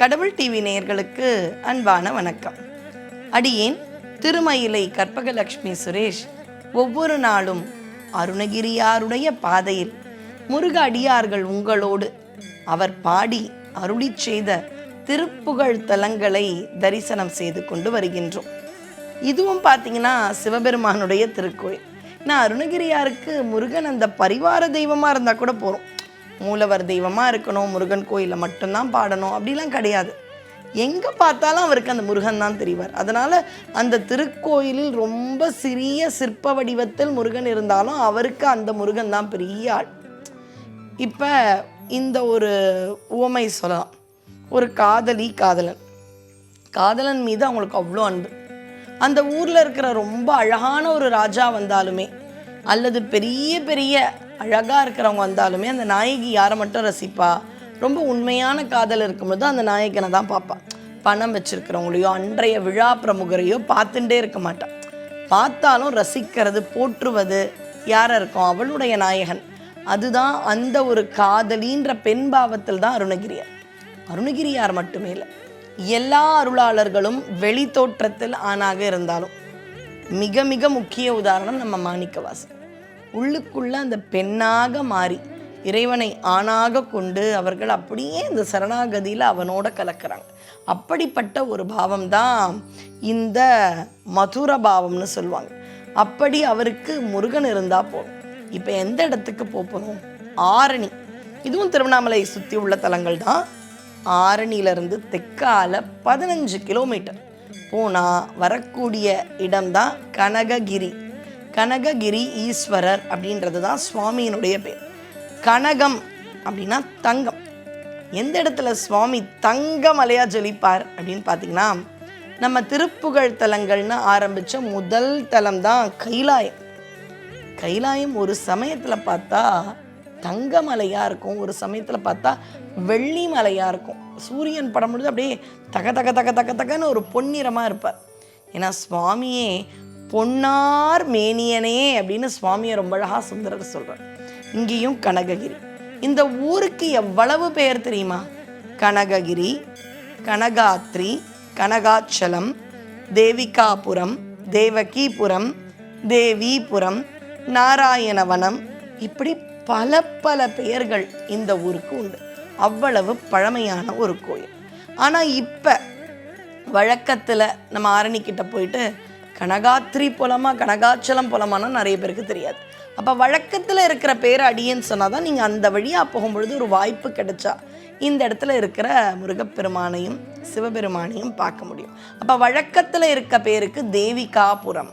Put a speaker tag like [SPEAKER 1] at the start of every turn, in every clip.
[SPEAKER 1] கடவுள் டிவி நேயர்களுக்கு அன்பான வணக்கம். அடியேன் திருமயிலை கற்பகலட்சுமி சுரேஷ். ஒவ்வொரு நாளும் அருணகிரியாருடைய பாதையில் முருக அடியார்கள் உங்களோடு அவர் பாடி அருளி செய்த திருப்புகழ் தலங்களை தரிசனம் செய்து கொண்டு வருகின்றோம். இதுவும் பார்த்தீங்கன்னா சிவபெருமானுடைய திருக்கோயில். ஏன்னா அருணகிரியாருக்கு முருகன் அந்த பரிவார தெய்வமாக இருந்தால் கூட போகிறோம் மூலவர் தெய்வமாக இருக்கணும் முருகன் கோயிலில் மட்டும்தான் பாடணும் அப்படிலாம் கிடையாது. எங்கே பார்த்தாலும் அவருக்கு அந்த முருகன் தான் தெரிவார். அதனால் அந்த திருக்கோயிலில் ரொம்ப சிறிய சிற்ப வடிவத்தில் முருகன் இருந்தாலும் அவருக்கு அந்த முருகன் தான் பெரிய ஆள். இப்போ இந்த ஒரு உவமை சொல்லலாம். ஒரு காதலி காதலன். காதலன் மீது அவங்களுக்கு அவ்வளோ அன்பு. அந்த ஊரில் இருக்கிற ரொம்ப அழகான ஒரு ராஜா வந்தாலுமே அல்லது பெரிய பெரிய அழகாக இருக்கிறவங்க வந்தாலுமே அந்த நாயகி யாரை மட்டும் ரசிப்பா? ரொம்ப உண்மையான காதல் இருக்கும்போது அந்த நாயகனை தான் பார்ப்பான் பணம் வச்சிருக்கிறவங்களையோ அன்றைய விழா பிரமுகரையோ பார்த்துட்டே இருக்க மாட்டான் பார்த்தாலும் ரசிக்கிறது போற்றுவது யாரை இருக்கும் அவளுடைய நாயகன். அதுதான் அந்த ஒரு காதலின்ற பெண் பாவத்தில் தான் அருணகிரியார். அருணகிரியார் மட்டுமே இல்லை எல்லா அருளாளர்களும் வெளி தோற்றத்தில் ஆணாக இருந்தாலும். மிக மிக முக்கிய உதாரணம் நம்ம மாணிக்கவாசன். உள்ளுக்குள்ளே அந்த பெண்ணாக மாறி இறைவனை ஆணாக கொண்டு அவர்கள் அப்படியே இந்த சரணாகதியில் அவனோட கலக்கிறாங்க. அப்படிப்பட்ட ஒரு பாவம் தான் இந்த மதுர பாவம்னு சொல்லுவாங்க. அப்படி அவருக்கு முருகன் இருந்தால் போதும். இப்போ எந்த இடத்துக்கு போக ஆரணி. இதுவும் திருவண்ணாமலை சுற்றி உள்ள தலங்கள் தான் ஆரணியிலிருந்து தெற்கால பதினஞ்சு கிலோமீட்டர். போனால் வரக்கூடிய இடம்தான் கனககிரி. கனககிரி ஈஸ்வரர் அப்படின்றது தான் சுவாமியினுடைய பேர். கனகம் அப்படின்னா தங்கம். எந்த இடத்துல சுவாமி தங்க மலையா ஜொலிப்பார் அப்படின்னு பார்த்தீங்கன்னா நம்ம திருப்புகழ் தலங்கள்னு ஆரம்பித்த முதல் தலம் தான் கைலாயம். கைலாயம் ஒரு சமயத்தில் பார்த்தா தங்க மலையாக இருக்கும். ஒரு சமயத்தில் பார்த்தா வெள்ளி மலையாக இருக்கும். சூரியன் படம் பொழுது அப்படியே தக தக தக தக தகன்னு ஒரு பொன்னிறமாக இருப்பார். ஏன்னா சுவாமியே பொன்னார் மேனியனே அப்படின்னு சுவாமியை ரொம்ப அழகாக சுந்தரர் சொல்கிறார் இங்கேயும் கனககிரி. இந்த ஊருக்கு எவ்வளவு பெயர் தெரியுமா? கனககிரி கனகாத்ரி கனகாச்சலம் தேவிகாபுரம் தேவகிபுரம் தேவிபுரம் நாராயணவனம். இப்படி பல பல பெயர்கள் இந்த ஊருக்கு உண்டு. அவ்வளவு பழமையான ஒரு கோயில். ஆனால் இப்போ வழக்கத்தில் நம்ம ஆரணிக்கிட்ட போயிட்டு கனகாத்திரி போலமா கனகாச்சலம் போலமானா நிறைய பேருக்கு தெரியாது. அப்போ வழக்கத்தில் இருக்கிற பேர் அடியன்னு சொன்னால் தான் நீங்கள் அந்த வழியாக போகும்பொழுது ஒரு வாய்ப்பு கிடைச்சா இந்த இடத்துல இருக்கிற முருகப்பெருமானையும் சிவபெருமானையும் பார்க்க முடியும். அப்போ வழக்கத்தில் இருக்க பேருக்கு தேவிகாபுரம்.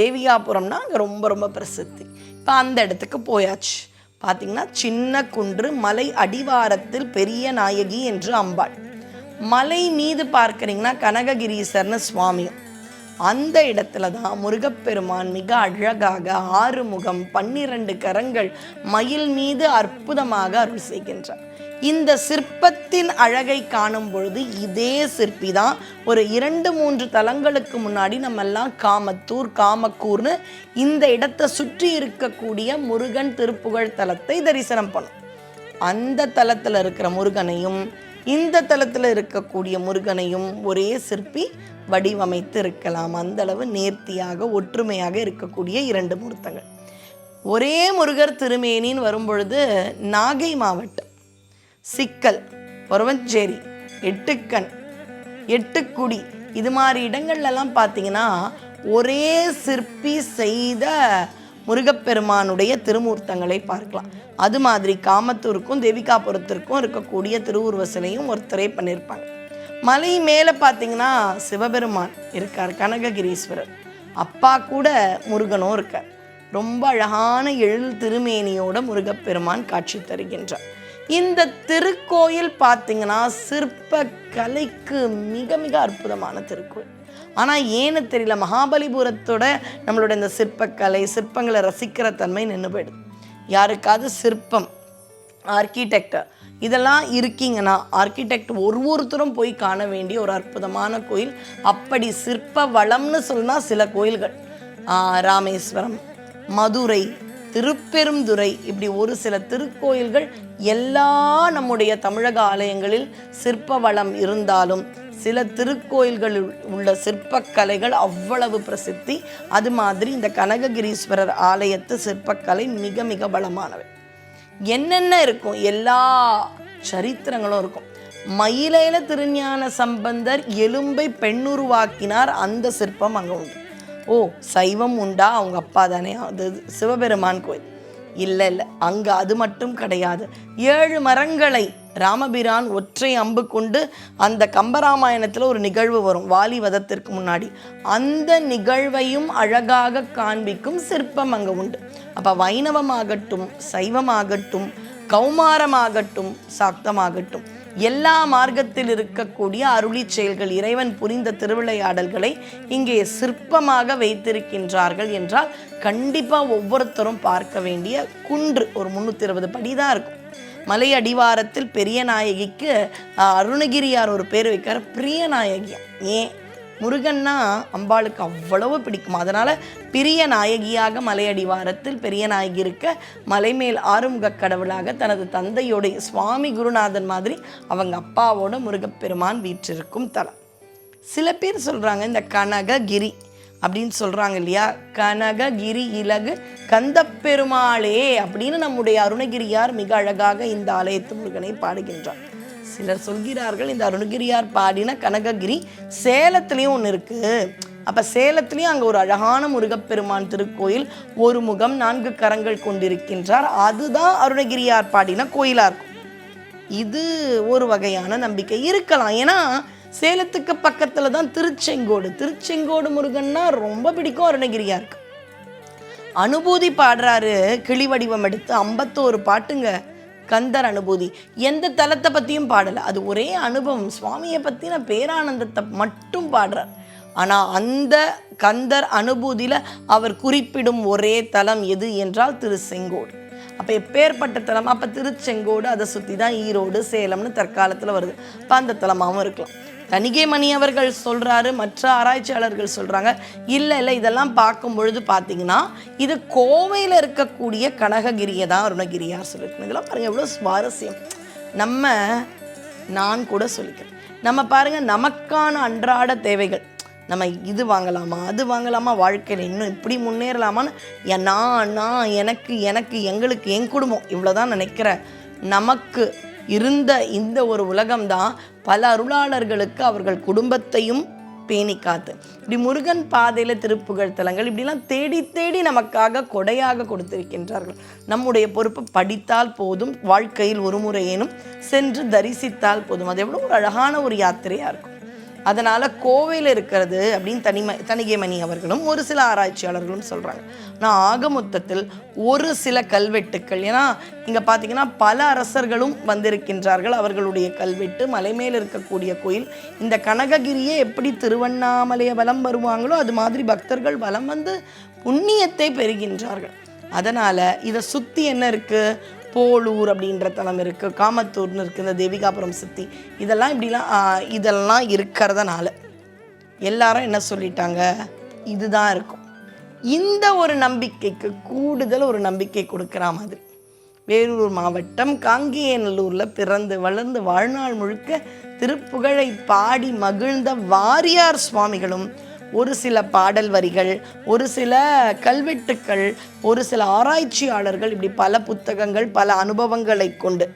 [SPEAKER 1] தேவிகாபுரம்னா அங்கே ரொம்ப ரொம்ப பிரசித்தி. இப்போ அந்த இடத்துக்கு போயாச்சு. பார்த்தீங்கன்னா சின்ன குன்று மலை அடிவாரத்தில் பெரிய நாயகி என்று அம்பாள். மலை மீது பார்க்குறீங்கன்னா கனககிரீசர்னு சுவாமியும். அந்த இடத்துல தான் முருகப்பெருமான் மிக அழகாக ஆறு முகம் பன்னிரண்டு கரங்கள் மயில் மீது அற்புதமாக அருள் செய்கின்றார். இந்த சிற்பத்தின் அழகை காணும் பொழுது இதே சிற்பி தான் ஒரு இரண்டு மூன்று தலங்களுக்கு முன்னாடி நம்ம எல்லாம் காமத்தூர் காமக்கூர்னு இந்த இடத்தை சுற்றி இருக்கக்கூடிய முருகன் திருப்புகழ் தலத்தை தரிசனம் பண்ணோம். அந்த தலத்தில் இருக்கிற முருகனையும் இந்த தளத்தில் இருக்கக்கூடிய முருகனையும் ஒரே சிற்பி வடிவமைத்து இருக்கலாம். அந்தளவு நேர்த்தியாக ஒற்றுமையாக இருக்கக்கூடிய இரண்டு மூர்த்தங்கள். ஒரே முருகர் திருமேனின்னு வரும்பொழுது நாகை மாவட்டம் சிக்கல் ஒருவஞ்சேரி எட்டுக்கண் எட்டுக்குடி இது மாதிரி இடங்கள்லாம் பார்த்தீங்கன்னா ஒரே சிற்பி செய்த முருகப்பெருமானுடைய திருமூர்த்தங்களை பார்க்கலாம். அது மாதிரி காமத்தூருக்கும் தேவிகாபுரத்திற்கும் இருக்கக்கூடிய திருவுருவ சிலையும் ஒருத்தரே பண்ணியிருப்பாங்க. மலை மேலே பார்த்தீங்கன்னா சிவபெருமான் இருக்கார் கனககிரீஸ்வரர். அப்பா கூட முருகனும் இருக்கார். ரொம்ப அழகான எழில் திருமேனியோட முருகப்பெருமான் காட்சி தருகின்றார். இந்த திருக்கோயில் பார்த்தீங்கன்னா சிற்ப கலைக்கு மிக மிக அற்புதமான திருக்கோயில். ஆனால் ஏன்னு தெரியல மகாபலிபுரத்தோட நம்மளோட இந்த சிற்பக்கலை சிற்பங்களை ரசிக்கிற தன்மை நின்று போயிடுது. யாருக்காவது சிற்பம் ஆர்கிடெக்டர் இதெல்லாம் இருக்கீங்கன்னா ஆர்கிடெக்ட் ஒரு ஒருத்தரும் போய் காண வேண்டிய ஒரு அற்புதமான கோயில். அப்படி சிற்ப வளம்னு சொன்னால் சில கோயில்கள். ராமேஸ்வரம் மதுரை திருப்பெருந்துறை இப்படி ஒரு சில திருக்கோயில்கள் எல்லா நம்முடைய தமிழக ஆலயங்களில் சிற்ப வளம் இருந்தாலும் சில திருக்கோயில்களில் உள்ள சிற்பக்கலைகள் அவ்வளவு பிரசித்தி. அது மாதிரி இந்த கனககிரீஸ்வரர் ஆலயத்து சிற்பக்கலை மிக மிக பலமானவை. என்னென்ன இருக்கும்? எல்லா சரித்திரங்களும் இருக்கும். மயிலையில திருஞான சம்பந்தர் எலும்பை பெண்ணுருவாக்கினார். அந்த சிற்பம் அங்கே உண்டு. ஓ சைவம் உண்டா? அவங்க அப்பா தானே. அது சிவபெருமான் கோயில். இல்லை இல்லை அங்கே அது மட்டும் கிடையாது. ஏழு மரங்களை ராமபிரான் ஒற்றை அம்பு கொண்டு அந்த கம்பராமாயணத்தில் ஒரு நிகழ்வு வரும் வாலி வதத்திற்கு முன்னாடி. அந்த நிகழ்வையும் அழகாக காண்பிக்கும் சிற்பம் அங்கே உண்டு. அப்போ வைணவமாகட்டும் சைவமாகட்டும் கௌமாரமாகட்டும் சாக்தமாகட்டும் எல்லா மார்க்கத்தில் இருக்கக்கூடிய அருளி செயல்கள் இறைவன் புரிந்த திருவிளையாடல்களை இங்கே சிற்பமாக வைத்திருக்கின்றார்கள் என்றால் கண்டிப்பாக ஒவ்வொருத்தரும் பார்க்க வேண்டிய குன்று ஒரு முந்நூற்றி இருபது படி தான் இருக்கும். மலை அடிவாரத்தில் பெரிய நாயகிக்கு அருணகிரியார் ஒரு பேர் வைக்கார் பிரிய நாயகியம் ஏன் முருகன்னா அம்பாளுக்கு அவ்வளவு பிடிக்கும். அதனால் பிரிய நாயகியாக மலையடிவாரத்தில் பெரிய நாயகி இருக்க மலைமேல் ஆறுமுக கடவுளாக தனது தந்தையோடைய சுவாமி குருநாதன் மாதிரி அவங்க அப்பாவோட முருகப்பெருமான் வீற்றிருக்கும் தலம். சில பேர் சொல்கிறாங்க இந்த கனககிரி. அப்படின்னு சொல்கிறாங்க இல்லையா? கனககிரி இலகு கந்தப்பெருமாளே அப்படின்னு நம்முடைய அருணகிரியார் மிக அழகாக இந்த ஆலயத்து முருகனை பாடுகின்றார். சிலர் சொல்கிறார்கள் இந்த அருணகிரியார் பாடின கனககிரி சேலத்துலேயும் ஒன்று இருக்குது அப்போ சேலத்துலேயும் அங்கே ஒரு அழகான முருகப்பெருமான் திருக்கோயில் ஒரு முகம் நான்கு கரங்கள் கொண்டிருக்கின்றார். அதுதான் அருணகிரியார் பாடின கோயிலாக இருக்கும். இது ஒரு வகையான நம்பிக்கை இருக்கலாம். ஏன்னா சேலத்துக்கு பக்கத்தில் தான் திருச்செங்கோடு. திருச்செங்கோடு முருகன்னா ரொம்ப பிடிக்கும் அருணகிரியாருக்கு. அனுபூதி பாடுறாரு கிளி வடிவம் எடுத்து ஐம்பத்தோரு பாட்டுங்க. கந்தர் அனுபூதி. எந்த தலத்தை பற்றியும் பாடலை. அது ஒரே அனுபவம். சுவாமியை பற்றின பேரானந்தத்தை மட்டும் பாடுறார். ஆனால் அந்த கந்தர் அனுபூதியில் அவர் குறிப்பிடும் ஒரே தலம் எது என்றால் திருச்செங்கோடு. அப்போ எப்பேற்பட்ட தலம்? அப்போ திருச்செங்கோடு அதை சுற்றி தான் ஈரோடு சேலம்னு தற்காலத்தில் வருது. அப்போ அந்த தலமாகவும் இருக்கலாம். கணிகே மணி அவர்கள் சொல்கிறாரு மற்ற ஆராய்ச்சியாளர்கள் சொல்கிறாங்க இல்லை இல்லை இதெல்லாம் பார்க்கும் பொழுது பார்த்தீங்கன்னா இது கோவையில் இருக்கக்கூடிய கனககிரியை தான் அருணகிரியார் சொல்லியிருக்கணும் இதெல்லாம் பாருங்கள் எவ்வளோ சுவாரஸ்யம். நம்ம நான் கூட சொல்லிக்கிறேன். நம்ம பாருங்கள் நமக்கான அன்றாட தேவைகள். நம்ம இது வாங்கலாமா அது வாங்கலாமா வாழ்க்கையில் இன்னும் இப்படி முன்னேறலாமான்னு நான் நான் எனக்கு எனக்கு எங்களுக்கு என் குடும்பம் இவ்வளோதான் நினைக்கிறேன். நமக்கு இருந்த இந்த ஒரு உலகம்தான் பல அருளாளர்களுக்கு அவர்கள் குடும்பத்தையும் பேணி காத்து. இப்படி முருகன் பாதையில் திருப்புகழ் தலங்கள் இப்படிலாம் தேடி தேடி நமக்காக கொடையாக கொடுத்திருக்கின்றார்கள். நம்முடைய பொறுப்பு படித்தால் போதும் வாழ்க்கையில் ஒரு முறையேனும் சென்று தரிசித்தால் போதும். அது எவ்வளோ ஒரு அழகான ஒரு யாத்திரையாக இருக்கும். அதனால் கோவையில் இருக்கிறது அப்படின்னு தனிம தணிகைமணி அவர்களும் ஒரு சில ஆராய்ச்சியாளர்களும் சொல்கிறாங்க ஆனால் ஆக மொத்தத்தில் ஒரு சில கல்வெட்டுக்கள் ஏன்னா இங்கே பார்த்தீங்கன்னா பல அரசர்களும் வந்திருக்கின்றார்கள். அவர்களுடைய கல்வெட்டு மலை மேல் இருக்கக்கூடிய கோயில் இந்த கனககிரியே எப்படி திருவண்ணாமலையை வலம் வருவாங்களோ அது மாதிரி பக்தர்கள் வலம் வந்து புண்ணியத்தை பெறுகின்றார்கள். அதனால் இதை சுற்றி என்ன இருக்குது போலூர் அப்படின்ற தலம் இருக்குது காமத்தூர்னு இருக்குது இந்த தேவிகாபுரம் சுற்றி இதெல்லாம் இப்படிலாம் இதெல்லாம் இருக்கிறதுனால எல்லாரும் என்ன சொல்லிட்டாங்க? இதுதான் இருக்கும். இந்த ஒரு நம்பிக்கைக்கு கூடுதல் ஒரு நம்பிக்கை கொடுக்குற மாதிரி. வேலூர் மாவட்டம் காங்கேயநல்லூரில் பிறந்து வளர்ந்து வாழ்நாள் முழுக்க திருப்புகழை பாடி மகிழ்ந்த வாரியார் சுவாமிகளும் ஒரு சில பாடல் வரிகள் ஒரு சில கல்வெட்டுக்கள் ஒரு சில ஆராய்ச்சியாளர்கள் இப்படி பல புத்தகங்கள் பல அனுபவங்களை கொண்டு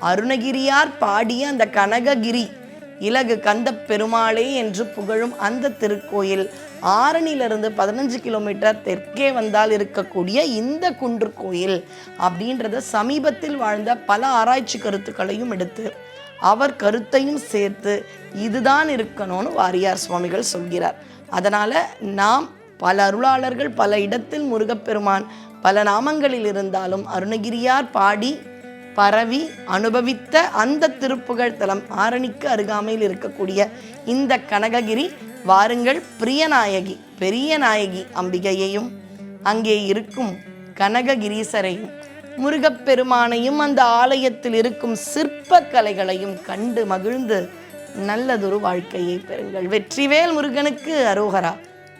[SPEAKER 1] அருணகிரியார் பாடிய அந்த கனககிரி இலகு கந்த பெருமாளே என்று புகழும் அந்த திருக்கோயில் ஆரணியிலிருந்து பதினஞ்சு கிலோமீட்டர் தெற்கே வந்தால் இருக்கக்கூடிய இந்த குன்று கோயில் அப்படின்றத சமீபத்தில் வாழ்ந்த பல ஆராய்ச்சி கருத்துக்களையும் எடுத்து அவர் கருத்தையும் சேர்த்து இதுதான் இருக்கணும்னு வாரியார் சுவாமிகள் சொல்கிறார். அதனால் நாம் பல அருளாளர்கள் பல இடத்தில் முருகப்பெருமான் பல நாமங்களில் இருந்தாலும் அருணகிரியார் பாடி பரவி அனுபவித்த அந்த திருப்புகழ் தலம் ஆரணிக்கு அருகாமையில் இருக்கக்கூடிய இந்த கனககிரி வாருங்கள் பிரியநாயகி பெரிய நாயகி அம்பிகையையும் அங்கே இருக்கும் கனககிரீசரையும் முருகப்பெருமானையும் அந்த ஆலயத்தில் இருக்கும் சிற்ப கலைகளையும் கண்டு மகிழ்ந்து நல்லதொரு வாழ்க்கையை பெறுங்கள். வெற்றிவேல் முருகனுக்கு அரோகரா.